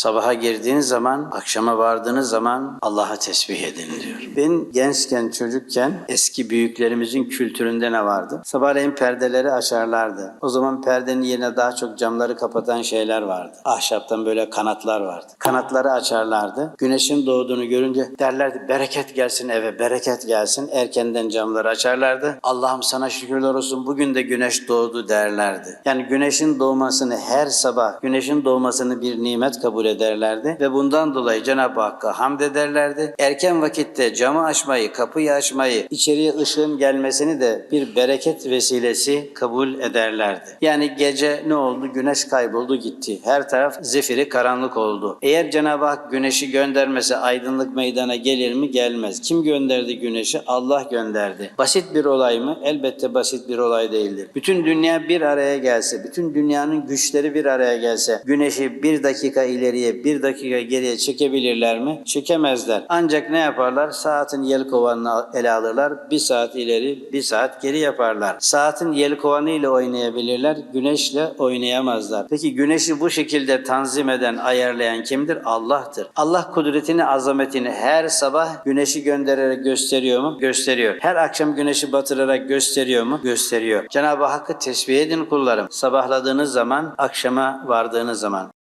Sabaha girdiğiniz zaman, akşama vardığınız zaman Allah'a tesbih edin diyor. Ben gençken, çocukken eski büyüklerimizin kültüründe ne vardı? Sabahleyin perdeleri açarlardı. O zaman perdenin yerine daha çok camları kapatan şeyler vardı. Ahşaptan böyle kanatlar vardı. Kanatları açarlardı. Güneşin doğduğunu görünce derlerdi bereket gelsin eve, bereket gelsin. Erkenden camları açarlardı. Allah'ım sana şükürler olsun bugün de güneş doğdu derlerdi. Yani güneşin doğmasını her sabah güneşin doğmasını bir nimet kabul ederlerdi ve bundan dolayı Cenab-ı Hakk'a hamd ederlerdi. Erken vakitte camı açmayı, kapıyı açmayı, içeriye ışığın gelmesini de bir bereket vesilesi kabul ederlerdi. Yani gece ne oldu? Güneş kayboldu gitti. Her taraf zifiri karanlık oldu. Eğer Cenab-ı Hak güneşi göndermese aydınlık meydana gelir mi? Gelmez. Kim gönderdi güneşi? Allah gönderdi. Basit bir olay mı? Elbette basit bir olay değildir. Bütün dünya bir araya gelse, bütün dünyanın güçleri bir araya gelse, güneşi bir dakika ileriye, bir dakika geriye çekebilirler mi? Çekemezler. Ancak ne yaparlar? Saatin yelkovanını ele alırlar. Bir saat ileri, bir saat geri yaparlar. Saatin yelkovanı ile oynayabilirler, güneşle oynayamazlar. Peki güneşi bu şekilde tanzim eden, ayarlayan kimdir? Allah'tır. Allah kudretini, azametini her sabah güneşi göndererek gösteriyor mu? Gösteriyor. Her akşam güneşi batırarak gösteriyor mu? Gösteriyor. Cenab-ı Hakk'ı tesbih edin kullarım. Sabahladığınız zaman, akşama vardığınız zaman.